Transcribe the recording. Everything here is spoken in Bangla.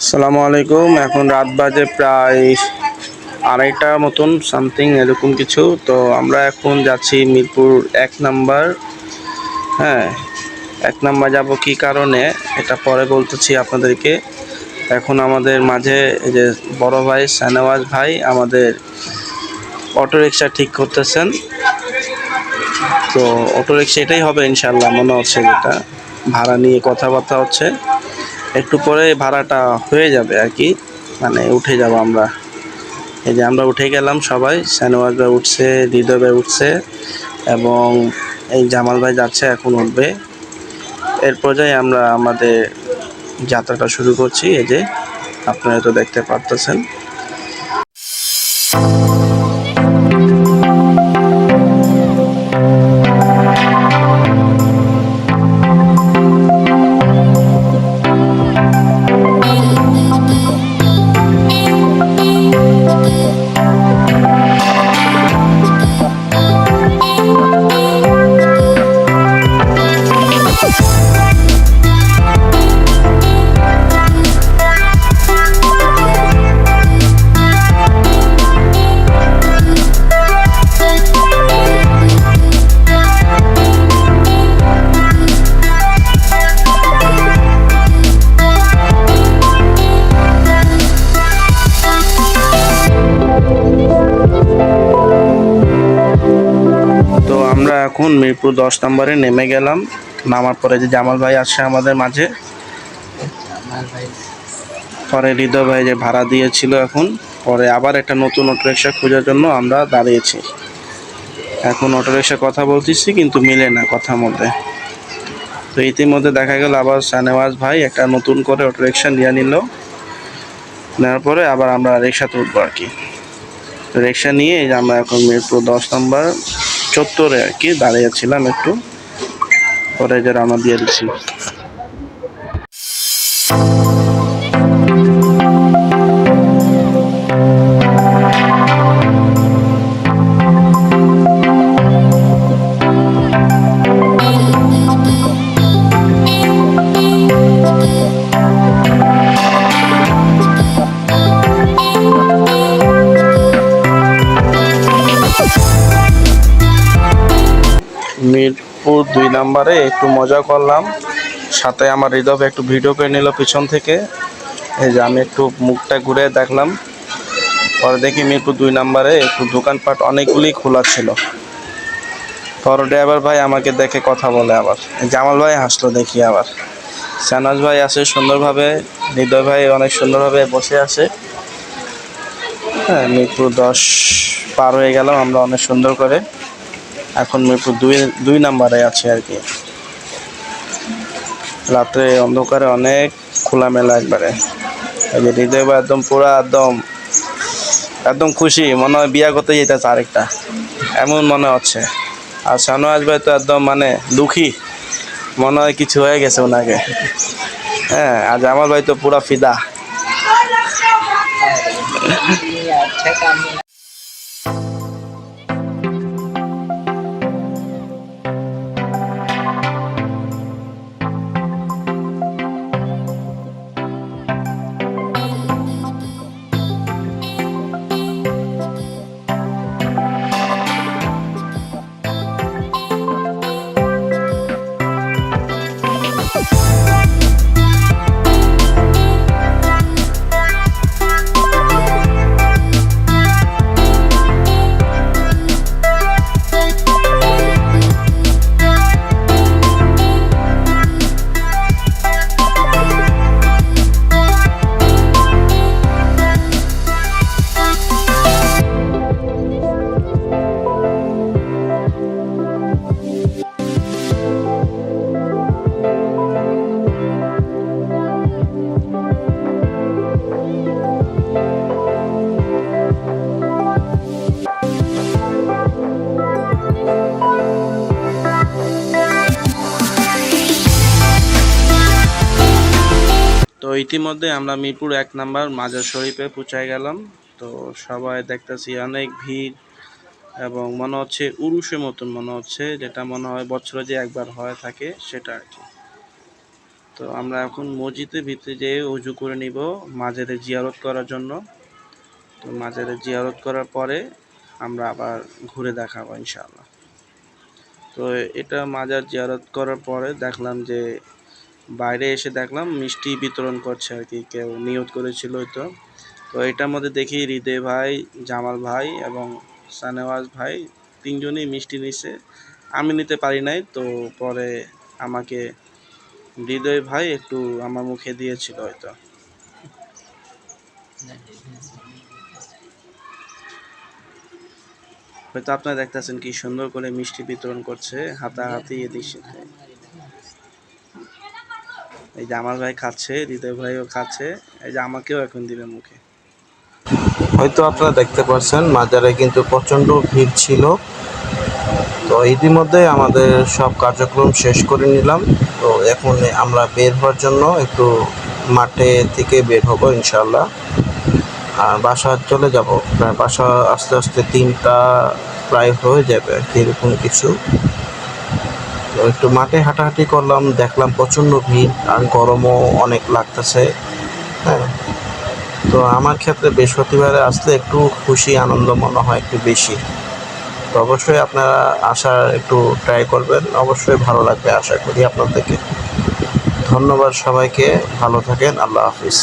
আসসালামু আলাইকুম। এখন রাত বাজে প্রায় আড়াইটা মতন, সামথিং এরকম কিছু। তো আমরা এখন যাচ্ছি মিরপুর এক নাম্বার। হ্যাঁ এক নাম্বার যাব কি কারণে, এটা পরে বলতেছি আপনাদেরকে। এখন আমাদের মাঝে যে বড় ভাই সানেওয়াজ ভাই আমাদের অটো রিক্সা ঠিক করতেছেন। তো অটো রিক্সা এটাই হবে ইনশাল্লাহ মনে হচ্ছে যেটা। ভাড়া নিয়ে কথাবার্তা হচ্ছে। একটু পরে ভাড়াটা হয়ে যাবে আর কি। মানে উঠে যাব আমরা। এই যে আমরা উঠে গেলাম সবাই। সানোয়াজ ভাই উঠছে হৃদয় ভাই উঠছে এবং এই জামাল ভাই যাচ্ছে, এখন উঠবে। এর পর্যায়ে আমরা আমাদের যাত্রাটা শুরু করছি। এই যে আপনারা তো দেখতে পারতেছেন। আমরা এখন মিরপুর দশ নম্বরে নেমে গেলাম। নামার পরে যে জামাল ভাই আসছে আমাদের মাঝে। পরে হৃদয় ভাই যে ভাড়া দিয়েছিল এখন। পরে আবার একটা নতুন অটো রিক্সা খোঁজার জন্য আমরা দাঁড়িয়েছি। এখন অটো রিক্সা কথা বলতেছি, কিন্তু মিলে না কথার মধ্যে। তো ইতিমধ্যে দেখা গেল আবার সানেওয়াজ ভাই একটা নতুন করে অটো রিক্সা নিয়ে নিল। নেওয়ার পরে আবার আমরা রিক্সাতে উঠবো আর কি। রিক্সা নিয়ে আমরা এখন মিরপুর দশ নম্বর চত্বরে আর কি দাঁড়িয়েছিলাম একটু। পরে যে রানা দিয়ে দিচ্ছি মিরপুর দুই নাম্বারে একটু মজা করলাম। সাথে আমার হৃদয় একটু ভিডিও করে নিল পিছন থেকে। এই যে আমি একটু মুখটা ঘুরে দেখলাম। পরে দেখি মিরপুর দুই নাম্বারে একটু দোকানপাট অনেকগুলি খোলা ছিল। পরে ড্রাইভার ভাই আমাকে দেখে কথা বলে আবার। জামাল ভাই হাসলো দেখি আবার। সানাজ ভাই আছে সুন্দরভাবে। হৃদয় ভাই অনেক সুন্দরভাবে বসে আছে। হ্যাঁ মিরপুর দশ পার হয়ে গেলাম আমরা অনেক সুন্দর করে। এখন মিরপুর দুই দুই নাম্বারে আছে আর কি। রাত্রে অন্ধকারে অনেক খোলামেলা একবারে। যে হৃদয় একদম পুরা একদম একদম খুশি, মনে হয় বিয়া করতে যেতেছে আরেকটা। এমন মনে হচ্ছে। আর শাহনওয়াজ ভাই তো একদম মানে দুঃখী। মনে হয় কিছু হয়ে গেছে ওনাকে। হ্যাঁ আর জামাল ভাই তো পুরা ফিদা। তো ইতিমধ্যে আমরা মিরপুর এক নাম্বার মাজার শরীফে পৌঁছায় গেলাম। তো সবাই দেখতেছি অনেক ভিড় এবং মনে হচ্ছে উরুষের মতন মনে হচ্ছে, যেটা মনে হয় বছরে যে একবার হয়ে থাকে সেটা আর কি। তো আমরা এখন মসজিদের ভিতরে যেয়ে উজু করে নিব মাজারে জিয়ারত করার জন্য। তো মাজারে জিয়ারত করার পরে আমরা আবার ঘুরে দেখাবো ইনশাআল্লাহ। তো এটা মাজার জিয়ারত করার পরে দেখলাম যে বাইরে এসে দেখলাম মিষ্টি বিতরণ করছে আর কি, কেউ নিয়ত করেছিল তো তো এটার মধ্যে দেখি হৃদয় ভাই, জামাল ভাই এবং সানেওয়াজ ভাই তিনজনই মিষ্টি নিছে। আমি নিতে পারি নাই, তো পরে আমাকে হৃদয় ভাই একটু আমার মুখে দিয়েছিল হয়তো। হয়তো আপনারা দেখতেছেন কি সুন্দর করে মিষ্টি বিতরণ করছে, হাতাহাতি এদিক সেদিক। এই যে আমার ভাই খাচ্ছে, হৃদয় ভাইও খাচ্ছে, এই যে আমাকেও এখন দিবে মুখে। হয়তো আপনারা দেখতে পাচ্ছেন মাজারে কিন্তু প্রচণ্ড ভিড় ছিল। তো ইতিমধ্যে আমাদের সব কার্যক্রম শেষ করে নিলাম। তো এখন আমরা বের হওয়ার জন্য একটু মাঠে থেকে বের হব ইনশাল্লাহ আর বাসা চলে যাব। প্রায় বাসা আস্তে আস্তে তিনটা প্রায় হয়ে যাবে, এরকম কিছু। একটু মাঠে হাঁটাহাঁটি করলাম, দেখলাম প্রচণ্ড ভিড় আর গরমও অনেক লাগতেছে হ্যাঁ। তো আমার ক্ষেত্রে বৃহস্পতিবারে আসলে একটু খুশি, আনন্দ মনে হয় একটু বেশি। তো অবশ্যই আপনারা আসার একটু ট্রাই করবেন, অবশ্যই ভালো লাগবে আশা করি আপনাদেরকে। ধন্যবাদ সবাইকে, ভালো থাকেন, আল্লাহ হাফিজ।